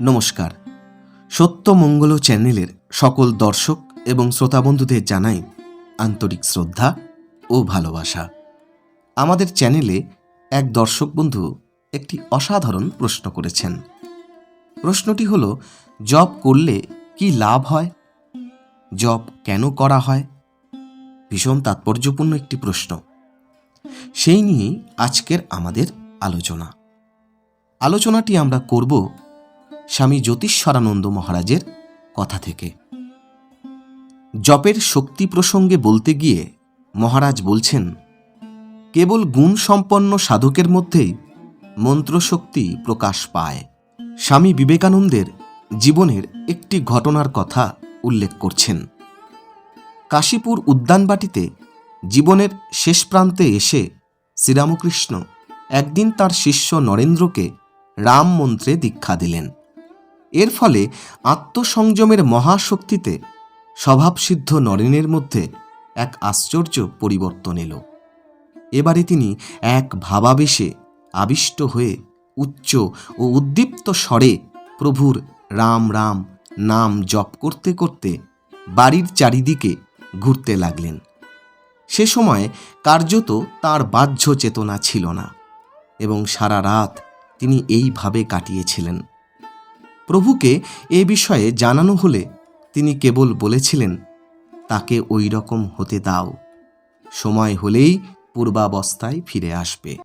নমস্কার। সত্যমঙ্গল চ্যানেলের সকল দর্শক এবং শ্রোতাবন্ধুদের জানাই আন্তরিক শ্রদ্ধা ও ভালোবাসা। আমাদের চ্যানেলে এক দর্শক বন্ধু একটি অসাধারণ প্রশ্ন করেছেন। প্রশ্নটি হলো জব করলে কি লাভ হয়? জব কেন করা হয়? ভীষণ তাৎপর্যপূর্ণ একটি প্রশ্ন। সেই নিয়েই আজকের আমাদের আলোচনা। আলোচনাটি আমরা করব স্বামী জ্যোতিষ্বরানন্দ মহারাজের কথা থেকে। জপের শক্তি প্রসঙ্গে বলতে গিয়ে মহারাজ বলছেন, কেবল গুণ সম্পন্ন সাধকের মধ্যেই মন্ত্রশক্তি প্রকাশ পায়। স্বামী বিবেকানন্দের জীবনের একটি ঘটনার কথা উল্লেখ করছেন। কাশীপুর উদ্যানবাটিতে জীবনের শেষ প্রান্তে এসে শ্রীরামকৃষ্ণ একদিন তার শিষ্য নরেন্দ্রকে রাম মন্ত্রে দীক্ষা দিলেন। এর ফলে আত্মসংযমের মহাশক্তিতে স্বভাবসিদ্ধ নরেনের মধ্যে এক আশ্চর্য পরিবর্তন এলো। এবারে তিনি এক ভাবাবেশে আবিষ্ট হয়ে উচ্চ ও উদ্দীপ্ত স্বরে প্রভুর রাম রাম নাম জপ করতে করতে বাড়ির চারিদিকে ঘুরতে লাগলেন। সে সময় কার্যত তার বাহ্য চেতনা ছিল না এবং সারা রাত তিনি এইভাবে কাটিয়েছিলেন। প্রভুকে এ বিষয়ে জানানো হলে তিনি কেবল বলেছিলেন, তাকে ওই রকম হতে দাও। সময় হলেই পূর্বাবস্থায় ফিরে আসবে।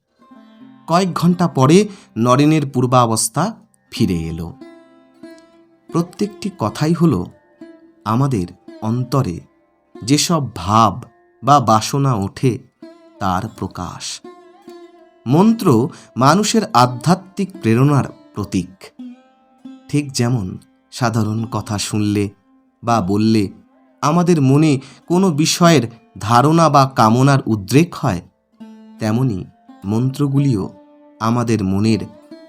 কয়েক ঘণ্টা পরে নরেনের পূর্বাবস্থা ফিরে এলো। প্রত্যেকটি কথাই হল, আমাদের অন্তরে যেসব ভাব বা বাসনা ওঠে, তার প্রকাশ। মন্ত্র মানুষের আধ্যাত্মিক প্রেরণার প্রতীক। ঠিক যেমন সাধারণ কথা শুনলে বা বললে আমাদের মনে কোনো বিষয়ের ধারণা বা কামনার উদ্রেক হয়, তেমনি মন্ত্রগুলিও আমাদের মনের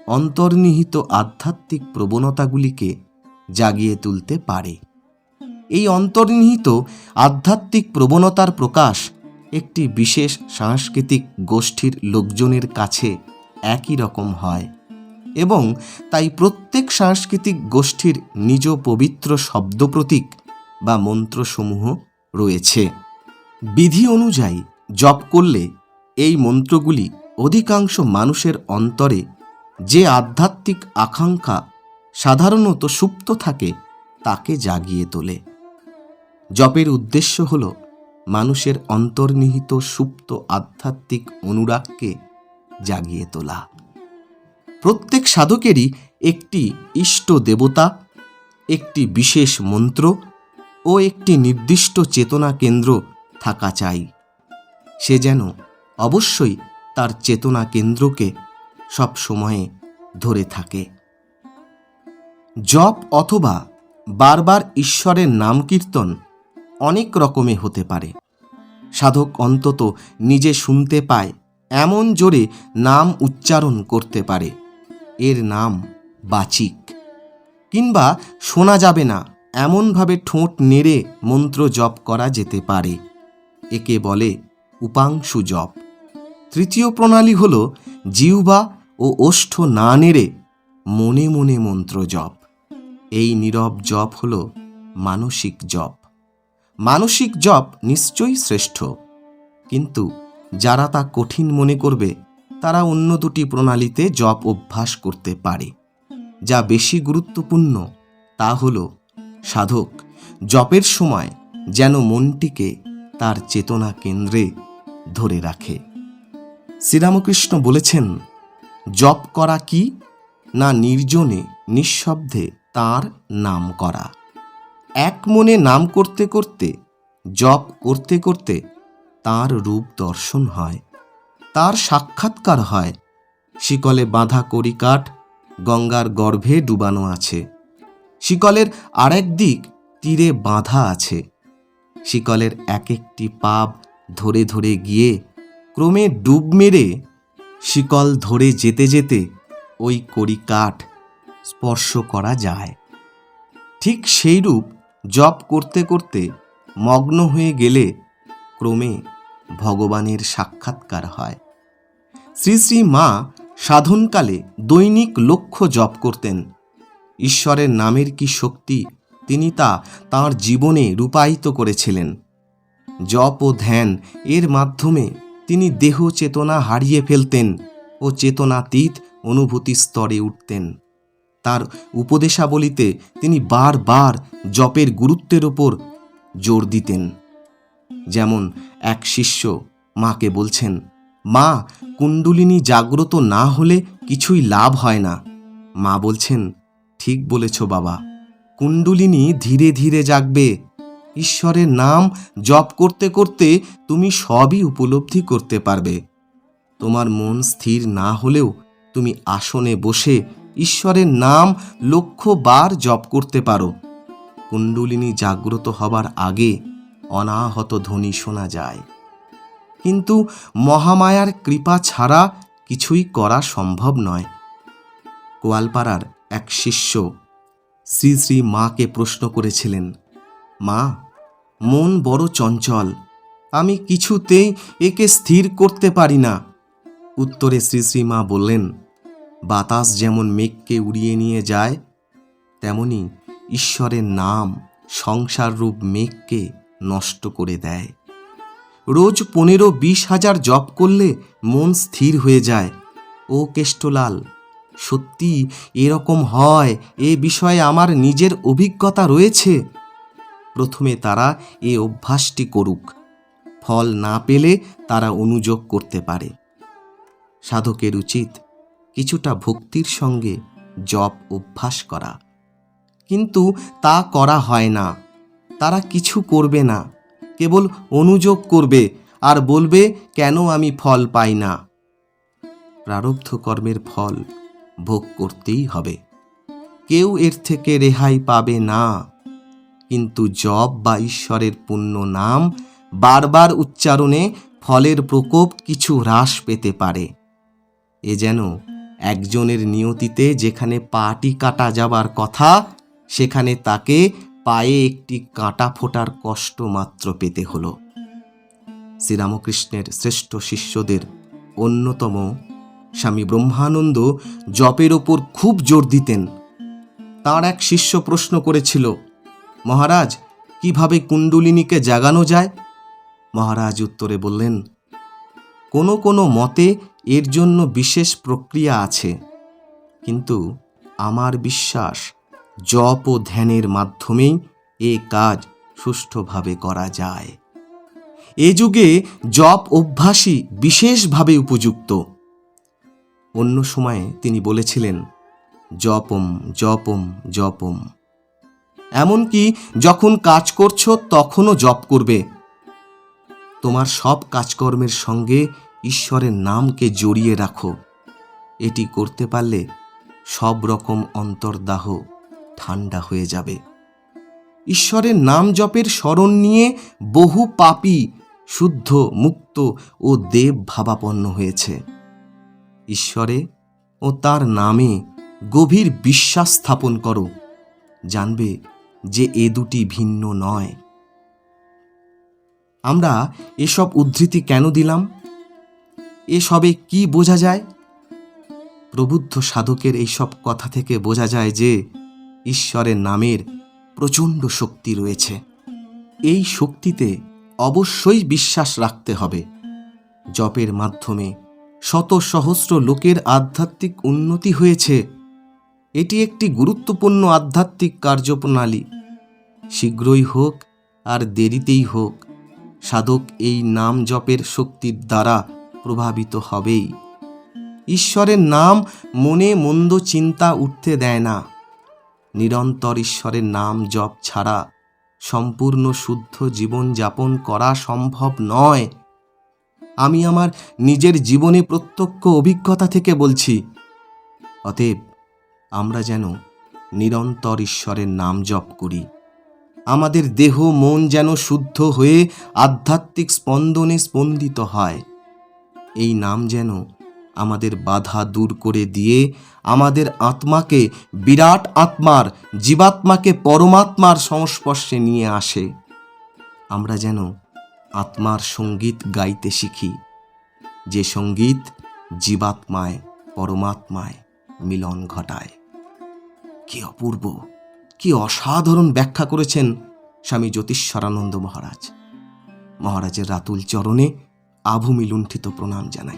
অন্তর্নিহিত আধ্যাত্মিক প্রবণতাগুলিকে জাগিয়ে তুলতে পারে। এই অন্তর্নিহিত আধ্যাত্মিক প্রবণতার প্রকাশ একটি বিশেষ সাংস্কৃতিক গোষ্ঠীর লোকজনের কাছে একই রকম হয়। এবং তাই প্রত্যেক সাংস্কৃতিক গোষ্ঠীর নিজ পবিত্র শব্দ প্রতীক বা মন্ত্রসমূহ রয়েছে। বিধি অনুযায়ী জপ করলে এই মন্ত্রগুলি অধিকাংশ মানুষের অন্তরে যে আধ্যাত্মিক আকাঙ্ক্ষা সাধারণত সুপ্ত থাকে, তাকে জাগিয়ে তোলে। জপের উদ্দেশ্য হল মানুষের অন্তর্নিহিত সুপ্ত আধ্যাত্মিক অনুরাগকে জাগিয়ে তোলা। প্রত্যেক সাধকেরই একটি ইষ্ট দেবতা, একটি বিশেষ মন্ত্র ও একটি নির্দিষ্ট চেতনা কেন্দ্র থাকা চাই। সে যেন অবশ্যই তার চেতনা কেন্দ্রকে সব সময়ে ধরে থাকে। জপ অথবা বারবার ঈশ্বরের নাম কীর্তন অনেক রকমে হতে পারে। সাধক অন্তত নিজে শুনতে পায়, এমন জোরে নাম উচ্চারণ করতে পারে। এর নাম বাচিক। কিংবা শোনা যাবে না, এমনভাবে ঠোঁট নেড়ে মন্ত্র জপ করা যেতে পারে। একে বলে উপাংশু জপ। তৃতীয় প্রণালী হল জিহ্বা ও ওষ্ঠ না নেড়ে মনে মনে মন্ত্র জপ। এই নীরব জপ হল মানসিক জপ। মানসিক জপ নিশ্চয়ই শ্রেষ্ঠ, কিন্তু যারা তা কঠিন মনে করবে তারা অন্য দুটি প্রণালীতে জপ অভ্যাস করতে পারে। যা বেশি গুরুত্বপূর্ণ তা হল, সাধক, জপের সময় যেন মনটিকে তার চেতনা কেন্দ্রে ধরে রাখে। শ্রীরামকৃষ্ণ বলেছেন, জপ করা কি না নির্জনে নিঃশব্দে তার নাম করা। এক মনে নাম করতে করতে, জপ করতে করতে তার রূপ দর্শন হয়। তার সাক্ষাৎকার হয়। শিকলে বাঁধা কড়িকাঠ গঙ্গার গর্ভে ডুবানো আছে। শিকলের আরেক দিক তীরে বাঁধা আছে। শিকলের এক একটি পাপ ধরে ধরে গিয়ে ক্রমে ডুব মেরে শিকল ধরে যেতে যেতে ওই কড়িকাঠ স্পর্শ করা যায়। ঠিক সেইরূপ জপ করতে করতে মগ্ন হয়ে গেলে ক্রমে ভগবানের সাক্ষাৎকার হয়। শ্রী শ্রী মা সাধনকালে দৈনিক লক্ষ্য জপ করতেন। ঈশ্বরের নামের কি শক্তি তিনি তা তাঁর জীবনে রূপায়িত করেছিলেন। জপ ও ধ্যান এর মাধ্যমে তিনি দেহ চেতনা হারিয়ে ফেলতেন ও চেতনাতীত অনুভূতি স্তরে উঠতেন। তার উপদেশাবলিতে তিনি বারবার জপের গুরুত্বের ওপর জোর দিতেন। যেমন এক শিষ্য মাকে বলছেন, মা, কুণ্ডলিনী জাগ্রত না হলে কিছুই লাভ হয় না। মা বলছেন, ঠিক বলেছ বাবা, কুণ্ডুলিনী ধীরে ধীরে জাগবে। ঈশ্বরের নাম জপ করতে করতে তুমি সবই উপলব্ধি করতে পারবে। তোমার মন স্থির না হলেও তুমি আসনে বসে ঈশ্বরের নাম লক্ষ বার জপ করতে পারো। কুণ্ডলিনী জাগ্রত হবার আগে অনাহত ধ্বনি শোনা যায়। কিন্তু মহামায়ার কৃপা ছাড়া কিছুই করা সম্ভব নয়। গোয়ালপাড়ার এক শিষ্য শ্রী শ্রী মাকে প্রশ্ন করেছিলেন, মা, মন বড় চঞ্চল, আমি কিছুতেই একে স্থির করতে পারি না। উত্তরে শ্রী শ্রী মা বললেন, বাতাস যেমন মেঘকে উড়িয়ে নিয়ে যায়, তেমনি ঈশ্বরের নাম সংসার রূপ মেঘকে নষ্ট করে দেয়। রোজ পনেরো বিশ হাজার জপ করলে মন স্থির হয়ে যায়। ও কেষ্টলাল, সত্যি এরকম হয়? এ বিষয়ে আমার নিজের অভিজ্ঞতা রয়েছে। প্রথমে তারা এ অভ্যাসটি করুক। ফল না পেলে তারা অনুযোগ করতে পারে। সাধকের উচিত কিছুটা ভক্তির সঙ্গে জপ অভ্যাস করা। কিন্তু তা করা হয় না। তারা কিছু করবে না। কেবল অনুযোগ করবে আর বলবে, কেন আমি ফল পাই না? প্রারব্ধ কর্মের ফল ভোগ করতেই হবে। কেউ এর থেকে রেহাই পাবে না। কিন্তু জপ বা ঈশ্বরের পুণ্য নাম বারবার উচ্চারণে ফলের প্রকোপ কিছু হ্রাস পেতে পারে। এ যেন একজনের নিয়তিতে যেখানে পাটি কাটা যাবার কথা, সেখানে তাকে পায়ে একটি কাঁটা ফোটার কষ্ট মাত্র পেতে হলো। শ্রীরামকৃষ্ণের শ্রেষ্ঠ শিষ্যদের অন্যতম স্বামী ব্রহ্মানন্দ জপের ওপর খুব জোর দিতেন। তার এক শিষ্য প্রশ্ন করেছিল, মহারাজ, কীভাবে কুণ্ডলিনীকে জাগানো যায়? মহারাজ উত্তরে বললেন, কোনো কোনো মতে এর জন্য বিশেষ প্রক্রিয়া আছে, কিন্তু আমার বিশ্বাস জপ ও ধ্যানের মাধ্যমেই এ কাজ সুষ্ঠুভাবে করা যায়। এ যুগে জপ অভ্যাসই বিশেষভাবে উপযুক্ত। অন্য সময়ে তিনি বলেছিলেন, জপম জপম জপম। এমনকি যখন কাজ করছ তখনও জপ করবে। তোমার সব কাজকর্মের সঙ্গে ঈশ্বরের নামকে জড়িয়ে রাখো। এটি করতে পারলে সব রকম অন্তর্দাহ ঠান্ডা হয়ে যাবে। ঈশ্বরের নাম জপের স্মরণ নিয়ে বহু পাপী শুদ্ধ, মুক্ত ও দেব ভাবাপন্ন হয়েছে। ঈশ্বরে ও তার নামে গভীর বিশ্বাস স্থাপন করো। জানবে যে এ দুটি ভিন্ন নয়। আমরা এসব উদ্ধৃতি কেন দিলাম? এসবে কি বোঝা যায়? প্রবুদ্ধ সাধকের এইসব কথা থেকে বোঝা যায় যে ঈশ্বরের নামের প্রচণ্ড শক্তি রয়েছে। এই শক্তিতে অবশ্যই বিশ্বাস রাখতে হবে। জপের মাধ্যমে শত সহস্র লোকের আধ্যাত্মিক উন্নতি হয়েছে। এটি একটি গুরুত্বপূর্ণ আধ্যাত্মিক কার্যপ্রণালী। শীঘ্রই হোক আর দেরিতেই হোক, সাধক এই নাম জপের শক্তির দ্বারা প্রভাবিত হবেই। ঈশ্বরের নাম মনে মন্দ চিন্তা উঠতে দেয় না। নিরন্তর ঈশ্বরের নাম জপ ছাড়া সম্পূর্ণ শুদ্ধ জীবন যাপন করা সম্ভব নয়। আমি আমার নিজের জীবনে প্রত্যক্ষ অভিজ্ঞতা থেকে বলছি, অতএব আমরা যেন নিরন্তর ঈশ্বরের নাম জপ করি। আমাদের দেহ মন যেন শুদ্ধ হয়ে আধ্যাত্মিক স্পন্দনে স্পন্দিত হয়। এই নাম যেন আমাদের বাধা দূর করে দিয়ে আমাদের আত্মাকে বিরাট আত্মার, জীবাত্মাকে পরমাত্মার সংস্পর্শে নিয়ে আসে। আমরা যেন আত্মার সংগীত গাইতে শিখি, যে সংগীত জীবাত্মায়, পরমাত্মায় মিলন ঘটায়। কি অপূর্ব, কি অসাধারণ ব্যাখ্যা করেছেন স্বামী জ্যোতিষ্বরানন্দ মহারাজ। মহারাজের রাতুল চরণে আভূমি লুণ্ঠিত প্রণাম জানাই।